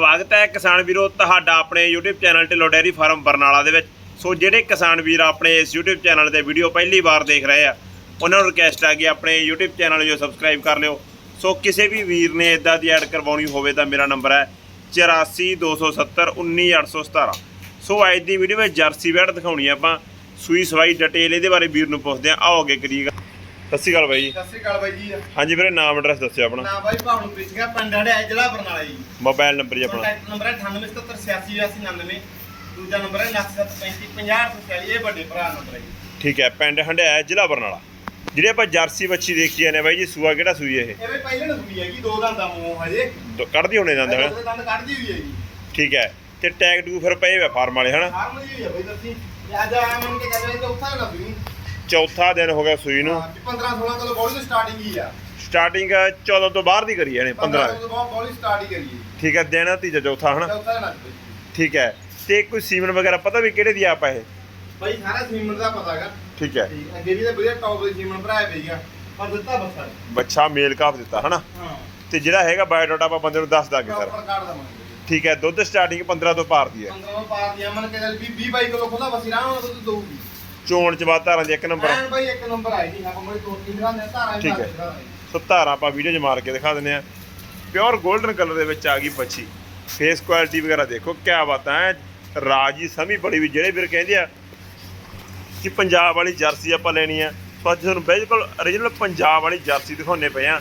ਸਵਾਗਤ ਹੈ ਕਿਸਾਨ ਵੀਰੋ ਤੁਹਾਡਾ ਆਪਣੇ YouTube channel Dhillon dairy farm Barnala ਦੇ ਵਿੱਚ। ਸੋ ਜਿਹੜੇ ਕਿਸਾਨ ਵੀਰ ਆਪਣੇ ਇਸ YouTube ਚੈਨਲ ਤੇ ਵੀਡੀਓ ਪਹਿਲੀ ਵਾਰ ਦੇਖ ਰਹੇ ਆ, ਉਹਨਾਂ ਨੂੰ ਰਿਕਵੈਸਟ ਆ ਕਿ ਆਪਣੇ YouTube ਚੈਨਲ ਨੂੰ ਸਬਸਕ੍ਰਾਈਬ ਕਰ ਲਿਓ। ਸੋ ਕਿਸੇ ਵੀ ਵੀਰ ਨੇ ਇਦਾਂ ਦੀ ਐਡ ਕਰਵਾਉਣੀ ਹੋਵੇ ਤਾਂ ਮੇਰਾ ਨੰਬਰ ਹੈ 8427191817 ਸੋ ਅੱਜ ਦੀ ਵੀਡੀਓ ਵਿੱਚ ਜਰਸੀ ਵੈੜ ਦਿਖਾਉਣੀ ਆ ਆਪਾਂ। ਸੂਈ ਸਵਾਈ ਡਿਟੇਲ ਇਹਦੇ ਬਾਰੇ ਵੀਰ ਨੂੰ ਪੁੱਛਦੇ ਆ। ਆਓ ਅੱਗੇ ਕਰੀਏਗਾ ਸਤਿ ਸ਼੍ਰੀ ਅਕਾਲ ਬਾਈ ਜੀ। ਸਤਿ ਸ਼੍ਰੀ ਅਕਾਲ ਬਾਈ ਜੀ। ਹਾਂਜੀ ਵੀਰੇ ਨਾਮ ਐਡਰੈਸ ਦੱਸਿਓ ਆਪਣਾ। ਨਾ ਬਾਈ ਭਾਵਨੂ ਪ੍ਰੀਤਿਕਾ ਪਿੰਡ ਹੜਿਆ ਜ਼ਿਲ੍ਹਾ ਬਰਨਾਲਾ ਜੀ। ਮੋਬਾਈਲ ਨੰਬਰ ਜੀ ਆਪਣਾ। ਕੰਟੈਕਟ ਨੰਬਰ ਹੈ 9877868899 ਦੂਜਾ ਨੰਬਰ ਹੈ 973550 ਇਹ ਵੱਡੇ ਭਰਾ ਨੰਬਰ ਹੈ ਜੀ। ਠੀਕ ਹੈ ਪਿੰਡ ਹੰਡਿਆ ਜ਼ਿਲ੍ਹਾ ਬਰਨਾਲਾ। ਜਿਹੜੇ ਆਪਾਂ ਜਰਸੀ ਬੱਚੀ ਦੇਖੀ ਨੇ ਬਾਈ ਜੀ ਸੂਆ ਕਿਹੜਾ ਸੂਈ ਇਹ? ਇਹ ਵੀ ਪਹਿਲੇ ਨੂੰ ਹੋਈ ਹੈਗੀ ਦੋ ਦੰਦ ਦਾ ਮੂੰਹ ਹਜੇ। ਦੋ- ਕੱਢਦੀ ਹੋਣੇ ਦੰਦ ਹਨਾ? ਦੋ ਦੰਦ ਕੱਢਦੀ ਹੋਈ ਹੈ ਜੀ। ਠੀਕ ਹੈ ਤੇ ਟੈਗ ਟੂ ਫਿਰ ਪਏ ਵੇ ਫਾਰਮ ਵਾਲੇ ਹਨਾ? ਫਾਰਮ ਹੋਈ ਹੈ ਬਾਈ ਦੱਸੀ। ਅੱਜ ਆਇਆ ਮੰਨ ਕੇ ਕਹਿੰਦੇ ਉੱਥਾ ਨਾ ਵੀ ਚੌਥਾ ਦਿਨ ਹੋ ਗਿਆ ਸੂਈ ਨੂੰ। 15 16 ਕਿਲੋ ਬੋਲੀ ਤੋਂ ਸਟਾਰਟਿੰਗ ਹੀ ਆ। ਸਟਾਰਟਿੰਗ 14 ਤੋਂ ਬਾਹਰ ਦੀ ਕਰੀ ਇਹਨੇ 15 ਤੋਂ ਬੋਲੀ ਸਟਾਰਟ ਹੀ ਕਰੀ ਠੀਕ ਹੈ ਦਿਨ ਤੀਜਾ ਚੌਥਾ ਹਨਾ? ਠੀਕ ਹੈ ਤੇ ਕੋਈ ਸੀਮਨ ਵਗੈਰਾ ਪਤਾ ਵੀ ਕਿਹੜੇ ਦੀ ਆਪ ਹੈ ਬਾਈ ਸਾਰਾ ਸੀਮੈਂਟ ਦਾ ਪਤਾ ਹੈਗਾ। ਠੀਕ ਹੈ ਅੱਗੇ ਵੀ ਤਾਂ ਵਧੀਆ ਟੌਪ ਦੇ ਸੀਮੈਂਟ ਭਰਾਇਆ ਪਈਆ ਪਰ ਦਿੱਤਾ ਬੱਸਾ ਬੱਚਾ ਮੇਲ ਕਾਫ ਦਿੱਤਾ ਹਨਾ? ਤੇ ਜਿਹੜਾ ਹੈਗਾ ਬਾਇਓਡਾਟਾ ਆਪਾਂ ਬੰਦੇ ਨੂੰ ਦੱਸ ਦਾਂਗੇ ਸਰ। ਠੀਕ ਹੈ ਦੁੱਧ ਸਟਾਰਟਿੰਗ 15 ਤੋਂ ਪਾਰ ਦੀ ਹੈ 15 ਪਾ ਦਿਆ ਮਨ ਕੇ 20 22 ਕਿਲੋ ਖੁੱਲਾ ਬਸੀ ਨਾਲ ਦੁੱਧ ਦਊਗੀ। ਚੋਣ ਚ ਬਾਅਦ ਧਾਰਾਂ ਦੀ ਇੱਕ ਨੰਬਰ ਐਨ ਬਾਈ ਇੱਕ ਨੰਬਰ ਆਈ ਨਹੀਂ ਆਪਾਂ ਮੇਰੇ ਦੋ ਤਿੰਨ ਰਾਨੇ ਧਾਰਾਂ ਠੀਕ ਹੈ। ਸੋ ਧਾਰਾਂ ਆਪਾਂ ਵੀਡੀਓ 'ਚ ਮਾਰ ਕੇ ਦਿਖਾ ਦਿੰਦੇ ਆ ਪਿਓਰ 골ਡਨ ਕਲਰ ਦੇ ਵਿੱਚ ਆ ਗਈ ਬੱਚੀ। ਫੇਸ ਕੁਆਲਿਟੀ ਵਗੈਰਾ ਦੇਖੋ ਕਿਆ ਬਾਤਾਂ ਹੈ ਰਾਜੀ ਸਮੀ ਬੜੀ ਵੀ ਜਿਹੜੇ ਵੀਰ ਕਹਿੰਦੇ ਆ ਕਿ ਪੰਜਾਬ ਵਾਲੀ ਜਰਸੀ ਆਪਾਂ ਲੈਣੀ ਆ। ਸੋ ਅੱਜ ਤੁਹਾਨੂੰ ਬਿਲਕੁਲ origignal ਪੰਜਾਬ ਵਾਲੀ ਜਰਸੀ ਦਿਖਾਉਣੇ ਪਏ ਆ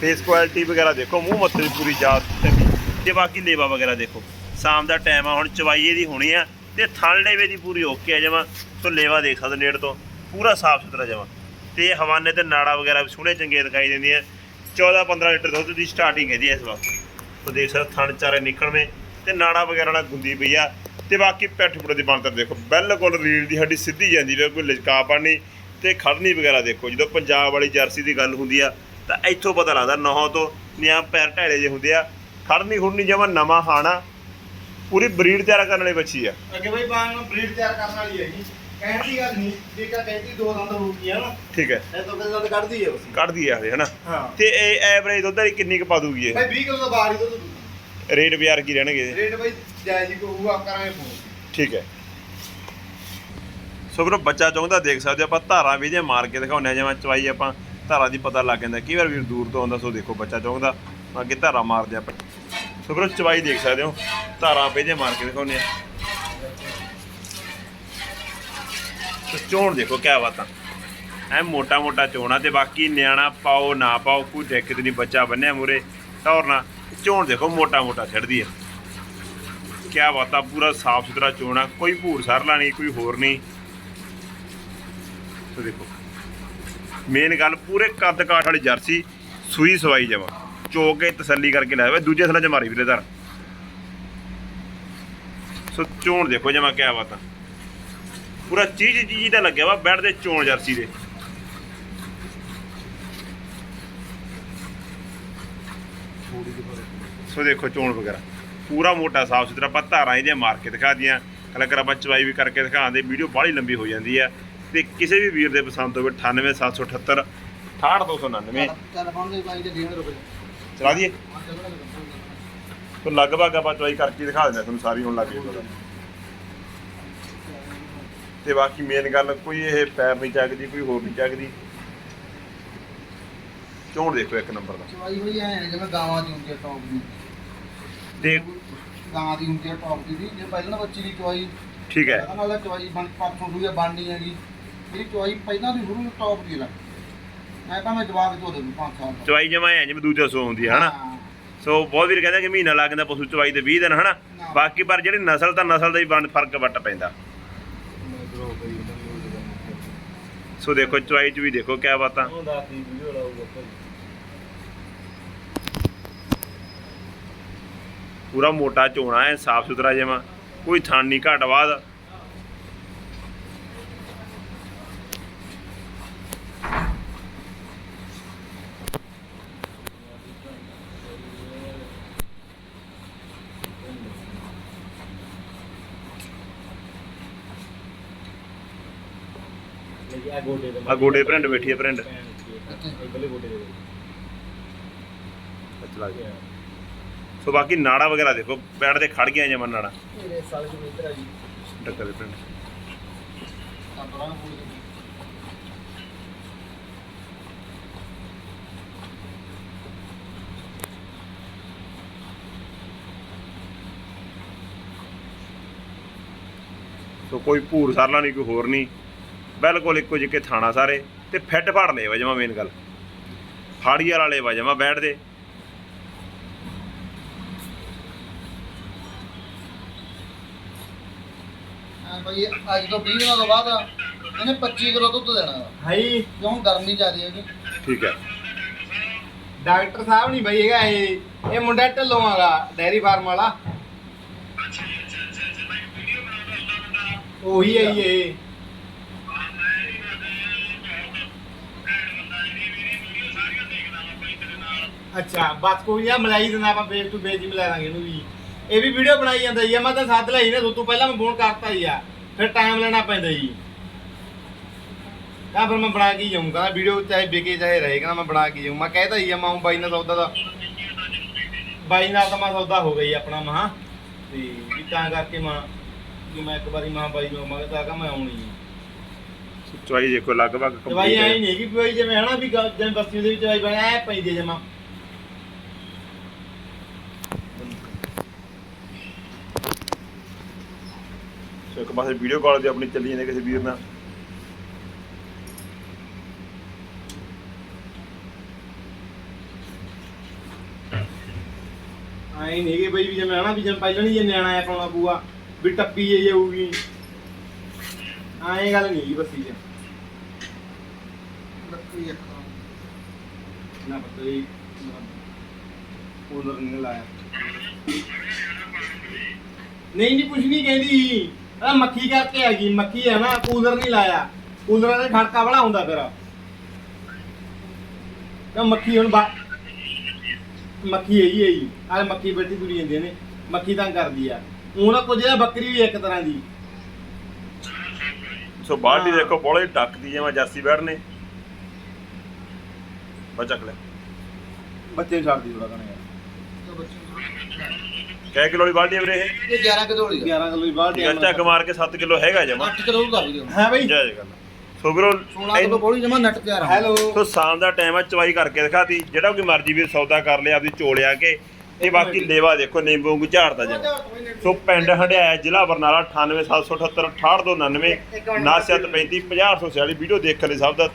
ਫੇਸ ਕੁਆਲਿਟੀ ਵਗੈਰਾ ਦੇਖੋ ਮੂੰਹ ਮੱਥੇ ਦੀ ਪੂਰੀ ਜਾਤ ਚੰਗੀ। ਤੇ ਬਾਕੀ ਲੇਵਾ ਵਗੈਰਾ ਦੇਖੋ। ਸ਼ਾਮ ਦਾ ਟਾਈਮ ਆ ਹੁਣ ਚਵਾਈਏ ਦੀ ਹੋਣੀ ਆ। ਤੇ ਥਣ ਲੇਵੇ ਦੀ ਪੂਰੀ ਓਕੇ ਆ ਜਮਾ ਸੋ ਲੇਵਾ ਦੇਖ ਸਕਦੇ ਨੇੜ ਤੋਂ, ਪੂਰਾ ਸਾਫ਼ ਸੁਥਰਾ ਜਮਾ ਤੇ ਹਵਾਨੇ ਤੇ ਨਾੜਾ ਵਗੈਰਾ ਵੀ ਸੋਹਣੇ ਚੰਗੇ ਦਿਖਾਈ ਦਿੰਦੀਆਂ। 14 15 ਲੀਟਰ ਦੁੱਧ ਦੀ ਸਟਾਰਟਿੰਗ ਹੈਦੀ ਇਸ ਵਕਤ। ਸੋ ਦੇਖ ਸਕਦੇ ਥਣ ਚਾਰੇ ਨਿਕਲਵੇਂ ਤੇ ਨਾੜਾ ਵਗੈਰਾ ਨਾਲ ਗੁੰਦੀ ਪਈ ਆ। ਤੇ ਬਾਕੀ ਪੈਠ ਪੁੜੇ ਦੀ ਬਣਤਰ ਦੇਖੋ, ਬਿਲਕੁਲ ਰੀਲ ਦੀ ਹੱਡੀ ਸਿੱਧੀ ਜਾਂਦੀ ਵੇ ਕੋਈ ਲਚਕਾ ਨਹੀਂ। ਤੇ ਖੜਨੀ ਵਗੈਰਾ ਦੇਖੋ, ਜਦੋਂ ਪੰਜਾਬ ਵਾਲੀ ਜਰਸੀ ਦੀ ਗੱਲ ਹੁੰਦੀ ਆ, ਤਾਂ ਇੱਥੋਂ ਪਤਾ ਲੱਗਦਾ ਨਹੋਂ ਤੋਂ ਨਿਆ ਪੈਰ ਢਾਲੇ ਜੇ ਹੁੰਦੇ ਆ। ਖੜਨੀ ਖੁੜਨੀ ਜਮਾ ਨਵਾਂ ਹਾਣਾ ਪੂਰੀ ਬਰੀਡ ਤਿਆਰ ਕਰਨ ਵਾਲੀ ਬੱਚੀ ਆ। ਅੱਗੇ ਬਾਈ ਬਾਣ ਨੂੰ ਬਰੀਡ ਤਿਆਰ ਕਰਨ ਵਾਲੀ ਹੈਗੀ ਕਹਿਣ ਦੀ ਗੱਲ ਨਹੀਂ ਜੇਕਰ ਕਹਿੰਦੀ ਦੋ ਦੰਦ ਹੋਊਗੀ ਨਾ। ਠੀਕ ਹੈ। ਇਹ ਤੋਂ ਦੰਦ ਕੱਢਦੀ ਹੈ ਉਸੇ ਕੱਢਦੀ ਆ ਇਹ ਹਨਾ? ਹਾਂ। ਤੇ ਇਹ ਐਵਰੇਜ ਦੁੱਧ ਦੀ ਕਿੰਨੀ ਕੁ ਪਾ ਦੂਗੀ ਇਹ? ਬਾਈ 20 ਕਿਲੋ ਤੋਂ ਬਾਹਰ ਹੀ ਦੁੱਧ। ਰੇਟ ਬਾਜ਼ਾਰ ਕੀ ਰਹਿਣਗੇ ਰੇਟ ਬਾਈ ਜਾਇਜ਼ ਹੀ ਹੋਊਗਾ ਕਰਾਂਗੇ ਫੋਨ ਠੀਕ ਹੈ। ਸੋ ਵੀਰੋ ਬੱਚਾ ਚਾਹੁੰਦਾ ਦੇਖ ਸਕਦੇ ਹੋ ਆਪਾਂ ਧਾਰਾਂ ਵੀ ਜੇ ਮਾਰ ਕੇ ਦਿਖਾਉਂਦੇ ਆ ਜਿਵੇਂ ਚਵਾਈ ਆਪਾਂ ਧਾਰਾਂ ਦੀ ਪਤਾ ਲੱਗ ਜਾਂਦਾ। ਕਈ ਵਾਰ ਵੀਰ ਦੂਰ ਤੋਂ ਆਉਂਦਾ ਸੋ ਦੇਖੋ ਬੱਚਾ ਚਾਹੁੰਦਾ ਅੱਗੇ ਧਾਰਾਂ ਮਾਰਦੇ ਆਪਾਂ। ਸੋ ਵੀਰੋ ਚਵਾਈ ਦੇਖ ਸਕਦੇ ਹੋ। ਧਾਰਾਂ ਪੇ ਮਾਰ ਕੇ ਦਿਖਾਉਂਦੇ ਆ। ਸੋ ਚੋਣ ਦੇਖੋ ਕਿਆ ਬਾਤਾਂ। ਐ ਮੋਟਾ ਮੋਟਾ ਚੋਣਾ ਤੇ ਬਾਕੀ ਨਿਆਣਾ ਪਾਓ, ਨਾ ਪਾਓ, ਕੋਈ ਦਿੱਕਤ ਨਹੀਂ, ਬੱਚਾ ਬੰਨਿਆ ਮੂਰੇ ਟੌਰਨਾ ਚੋਣ ਦੇਖੋ ਮੋਟਾ ਮੋਟਾ ਛੱਡਦੀ ਹੈ ਕਿਆ ਬਾਤਾਂ, ਪੂਰਾ ਸਾਫ਼ ਸੁਥਰਾ ਚੋਣਾ ਕੋਈ ਭੂਰ ਸਰਲਾ ਨਹੀਂ, ਕੋਈ ਹੋਰ ਨਹੀਂ। ਸੋ ਦੇਖੋ। ਮੇਨ ਗੱਲ, ਪੂਰੇ ਕੱਦ ਕਾਠ ਵਾਲੀ ਜਰਸੀ, ਸੂਈ ਸਵਾਈ ਜਮਾ ਚੋ ਕੇ ਤਸੱਲੀ ਕਰਕੇ ਲਾਇਆ ਵੇ ਦੂਜੇ ਥੱਲੇ ਚ ਮਾਰੀ ਵੀਰੇ ਧਰ। ਸੋ ਚੋਣ ਦੇਖੋ ਜਮਾ ਕਿਆ ਬਾਤਾਂ। ਪੂਰਾ ਚੀਜ਼ ਚੀਜ਼ ਦਾ ਲੱਗਿਆ ਵਾ ਬੈੱਡ ਦੇ ਚੋਣ ਜਰਸੀ ਦੇ। ਸੋ ਦੇਖੋ ਚੋਣ ਵਗੈਰਾ। ਪੂਰਾ ਮੋਟਾ ਸਾਫ਼ ਸੁਥਰਾ, ਆਪਾਂ ਧਾਰਾਂ ਇਹਦੀਆਂ ਮਾਰ ਕੇ ਦਿਖਾ ਦੀਆਂ ਕਲਾ ਕਰ ਆਪਾਂ ਚਵਾਈ ਵੀ ਕਰਕੇ ਦਿਖਾਉਂਦੇ ਵੀਡੀਓ ਬਾਹਲੀ ਲੰਬੀ ਹੋ ਜਾਂਦੀ ਆ। ਤੇ ਕਿਸੇ ਵੀ ਵੀਰ ਦੇ ਪਸੰਦ ਹੋਵੇ 98778 68299 ਚੱਲ ਫੋਨ ਦੇ ਬਾਈ ਦੇ 1.5 ਰੁਪਏ। ਚਲਾ ਦਈਏ। ਤੋਂ ਲਗਭਗ ਆਪਾਂ ਚਵਾਈ ਕਰਕੇ ਦਿਖਾ ਦਿੰਦੇ ਤੁਹਾਨੂੰ ਸਾਰੀ ਹੁਣ ਲੱਗ ਜੂਗਾ ਤੇ ਬਾਕੀ ਮੇਨ ਗੱਲ ਕੋਈ ਇਹ ਪੈਰ ਨਹੀਂ ਚੱਕਦੀ ਕੋਈ ਹੋਰ ਨਹੀਂ ਚੱਕਦੀ। ਚੋਣ ਦੇਖੋ ਇੱਕ ਨੰਬਰ ਦਾ। ਚਵਾਈ ਹੋਈ ਐ ਜਿਵੇਂ ਗਾਵਾਂ ਦੀ ਹੁੰਦੀ ਟੌਪ ਦੀ। ਤੇ ਗਾਂ ਦੀ ਹੁੰਦੀ ਟੌਪ ਦੀ ਜੇ ਪਹਿਲਾਂ ਬੱਚੀ ਦੀ ਚਵਾਈ ਠੀਕ ਹੈ। ਨਾਲ ਚਵਾਈ ਬਣ ਪਰਸੋਂ ਦੂਜੇ ਬਣਨੀ ਹੈਗੀ। ਜਿਹੜੀ ਚਵਾਈ ਪਹਿਲਾਂ ਦੀ ਸ਼ੁਰੂ ਟੌਪ ਦੀ ਲੱਗ ਮੈਂ ਤਾਂ ਮੈਂ ਜਵਾਬ ਤੋਂ ਦੇ ਦੂੰ 5 ਸਾਲ ਦਾ। ਚਵਾਈ ਜਮਾ ਐ ਜਿਵੇਂ ਦੂਜਾ ਸੋ ਹੁੰਦੀ ਹੈ ਹਨਾ? ਹਾਂ। ਸੋ ਬਹੁਤ ਵੀਰ ਕਹਿੰਦਾ ਕਿ ਮਹੀਨਾ ਲੱਗ ਜਾਂਦਾ ਪਸ਼ੂ ਚਵਾਈ ਤੇ 20 ਦਿਨ ਹਨਾ? ਨਾ। ਬਾਕੀ ਪਰ ਜਿਹੜੀ ਨਸਲ ਤਾਂ ਨਸਲ ਦਾ ਹੀ ਬਣ ਫ਼ਰਕ ਵੱਟ ਪੈਂਦਾ। ਸੋ ਦੇਖੋ ਚਵਾਈ ਚ ਵੀ ਦੇਖੋ ਕਿਆ ਬਾਤਾਂ। ਪੂਰਾ ਮੋਟਾ ਝੋਣਾ ਹੈ ਸਾਫ਼ ਸੁਥਰਾ ਜਮਾ। ਕੋਈ ਥਣ ਨਹੀਂ ਘਟ ਬਾਦ ਆ ਗੋਡੇ ਭਰਿੰਡ ਬੈਠੀ ਹੈ ਪ੍ਰਿੰਡ ਇੱਥੇ ਚਲਾ ਗਿਆ ਸੋ ਬਾਕੀ ਨਾੜਾ ਵਗੈਰਾ ਦੇਖੋ, ਬੈਠ ਦੇ ਖੜ ਗਿਆ ਜਮਨ ਨਾੜਾ। ਇਹਦੇ ਸਾਲੇ ਨੂੰ ਇੱਧਰ ਆ ਜੀ ਡੱਕਰ ਦੇ ਪਿੰਡ ਤਾਂ ਬੜਾ ਬੋਲ ਸੋ ਕੋਈ ਭੂਰ ਸਰਲਾ ਨਹੀਂ, ਕੋਈ ਹੋਰ ਨਹੀਂ। ਬਿਲਕੁਲ ਇੱਕੋ ਜਿਹੇ ਥਾਣਾ ਸਾਰੇ ਤੇ ਫਿੱਟ ਫੜ ਲੈ ਵਜਮਾ ਮੇਨ ਗੱਲ। ਫਾੜੀ ਵਾਲੇ ਵਜਮਾ ਬੈਠਦੇ। ਹਾਂ ਭਾਈ ਅੱਜ ਤੋਂ 20 ਦਿਨਾਂ ਤੋਂ ਬਾਅਦ ਇਹਨੇ 25 ਕਿਲੋ ਦੁੱਧ ਦੇਣਾ ਵਾ। ਹਾਈ। ਕਿਉਂ ਗਰਮੀ ਜ਼ਿਆਦੀ ਹੈਗੀ? ਠੀਕ ਹੈ। ਡਾਕਟਰ ਸਾਹਿਬ ਨਹੀਂ ਬਈ ਹੈਗਾ ਇਹ। ਇਹ ਮੁੰਡਾ ਢੱਲੋਂ ਆਗਾ ਡੈਰੀ ਫਾਰਮ ਵਾਲਾ। ਉਹੀ ਹੈ ਇਹ। ਅੱਛਾ ਬਸ ਕੋਈ ਨਾ ਮਲਾਈ ਦਿੰਦਾ ਆਪਾਂ ਫੇਸ ਟੂ ਫੇਸ ਹੀ ਮਿਲਾ ਦਾਂਗੇ ਇਹਨੂੰ ਵੀ। ਇਹ ਵੀ ਵੀਡੀਓ ਬਣਾਈ ਜਾਂਦਾ ਜੀ ਮੈਂ ਤਾਂ ਸੱਦ ਲਈ ਨੇ ਤੋਂ ਪਹਿਲਾਂ ਮੈਂ ਫੋਨ ਕਰਤਾ ਜੀ ਆ। ਫਿਰ ਟਾਈਮ ਲੈਣਾ ਪੈਂਦਾ ਜੀ। ਤਾਂ ਫਿਰ ਮੈਂ ਬਣਾ ਕੇ ਹੀ ਜਾਊਂ ਕਹਿੰਦਾ ਵੀਡੀਓ ਚਾਹੇ ਵਿਕੇ ਚਾਹੇ ਰਹੇ ਕਹਿੰਦਾ ਮੈਂ ਬਣਾ ਕੇ ਜਾਊਂ। ਮੈਂ ਕਹਿਤਾ ਹੀ ਆ ਮੈਂ ਬਾਈ ਨਾਲ ਸੌਦਾ ਦਾ ਬਾਈ ਨਾਲ ਤਾਂ ਮੈਂ ਸੌਦਾ ਹੋ ਗਈ ਆਪਣਾ ਮਹਾ ਤੇ ਵੀ ਤਾਂ ਕਰਕੇ ਮੈਂ ਕਿ ਮੈਂ ਇੱਕ ਵਾਰੀ ਮਾਂ ਬਾਈ ਨੂੰ ਮੈਂ ਕਿਹਾ ਕਿ ਮੈਂ ਆਉਣੀ ਹੈ ਚਵਾਈ ਦੇਖੋ ਲਗਭਗ ਤੇ ਬਾਈ complete ਐ ਹੈ। ਨਹੀਂ ਕਿ ਬਾਈ ਜਿਵੇਂ ਹਨਾ ਵੀ ਜਿਵੇਂ ਬਸਤੀ ਦੇ ਵਿੱਚ ਬਾਈ ਬਣਾ ਐ ਪੈਂਦੀ ਜਮਾ। ਇੱਕ ਪਾਸੇ ਵੀਡੀਓ ਕਾਲ ਤੇ ਆਪਣੀ ਚੱਲੀ ਜਾਂਦੇ ਕਿਸੇ ਵੀਰ ਨਾਲ। ਐ ਨਹੀਂ ਕਿ ਬਾਈ ਵੀ ਜਿਵੇਂ ਹਨਾ ਵੀ ਜਿਵੇਂ ਪਹਿਲਾਂ ਨਹੀਂ ਜੇ ਨਿਆਣਾ ਆ ਪਾਉਣਾ ਪੂਆ ਵੀ ਟੱਪੀ ਜੇ ਜਾਊਗੀ। ਐਂ ਗੱਲ ਨਹੀਂ ਜੀ ਲੱਕੜੀ ਇੱਕ ਨਾ ਪਤਾ ਹੀ ਕੂਲਰ ਨਹੀਂ ਲਾਇਆ। ਨਹੀਂ ਨਹੀਂ ਕੁਝ ਨਹੀਂ ਕਹਿੰਦੀ। ਆ ਮੱਖੀ ਕਰਕੇ ਆ ਗਈ ਮੱਖੀ ਹੈ ਨਾ ਕੂਲਰ ਨਹੀਂ ਲਾਇਆ। ਕੂਲਰਾਂ ਦੇ ਖੜਕਾ ਬੜਾ ਹੁੰਦਾ ਫਿਰ। ਤਾਂ ਮੱਖੀ ਹੁਣ ਬਾ ਮੱਖੀ ਹੈ ਹੀ ਹੈ ਜੀ। ਆਹ ਮੱਖੀ ਬੈਠੀ ਤੁਰੀ ਜਾਂਦੇ ਨੇ। ਮੱਖੀ ਤਾਂ ਕਰਦੀ ਆ। ਉਹ ਨਾ ਕੁਝ ਨਾ ਬੱਕਰੀ ਵੀ ਇੱਕ ਤਰ੍ਹਾਂ ਦੀ। ਸੋ ਬਾਲਟੀ ਹਾਂ। ਦੇਖੋ ਬੋਲੇ ਡੱਕਦੀ ਜਿਵੇਂ ਜਾਸੀ ਬੈਠਨੇ। ਬਚਕ ਲੈ। ਬੱਚੇ ਨੂੰ ਛੱਡਦੀ ਥੋੜਾ ਕਹਣਾ ਯਾਰ ਕੈ ਕਿਲੋ ਵਾਲੀ ਬਾਲਟੀ ਵੀਰੇ ਇਹ? ਇਹ 11 ਕਿਲੋ ਵਾਲੀ 11 ਕਿਲੋ ਦੀ ਬਾਹਰ ਠੀਕ ਹੈ ਝੱਗ ਮਾਰ ਕੇ 7 ਕਿਲੋ ਹੈਗਾ ਜਮਾ। 8 ਕਿਲੋ ਦਾ ਵੀ ਹੈ ਬਈ। ਜੈ ਜੈ ਗੱਲ। ਸੋ ਵੀਰੋ 16 ਕਿਲੋ ਬੋਲੀ ਜਮਾ ਨੱਟ ਤਿਆਰ ਆ। ਹੈਲੋ। ਸੋ ਸ਼ਾਮ ਦਾ ਟਾਈਮ ਹੈ ਚਵਾਈ ਕਰਕੇ ਦਿਖਾਤੀ। ਜਿਹੜਾ ਕੋਈ ਮਰਜ਼ੀ ਵੀ ਸੌਦਾ ਕਰ ਲਿਆ ਆਪਦੀ ਚੋਲਿਆ ਕੇ। ਤੇ ਬਾਕੀ ਲੇਵਾ ਦੇਖੋ ਨਿੰਬੂ ਵਾਂਗੂ ਝਾੜਦਾ ਜਮਾ। ਸੋ ਪਿੰਡ ਹੰਡਿਆਇਆ ਜ਼ਿਲ੍ਹਾ ਬਰਨਾਲਾ 98778 6299 9735 50 846 ਵੀਡੀਓ ਦੇਖਣ ਲਈ ਸਭ ਦਾ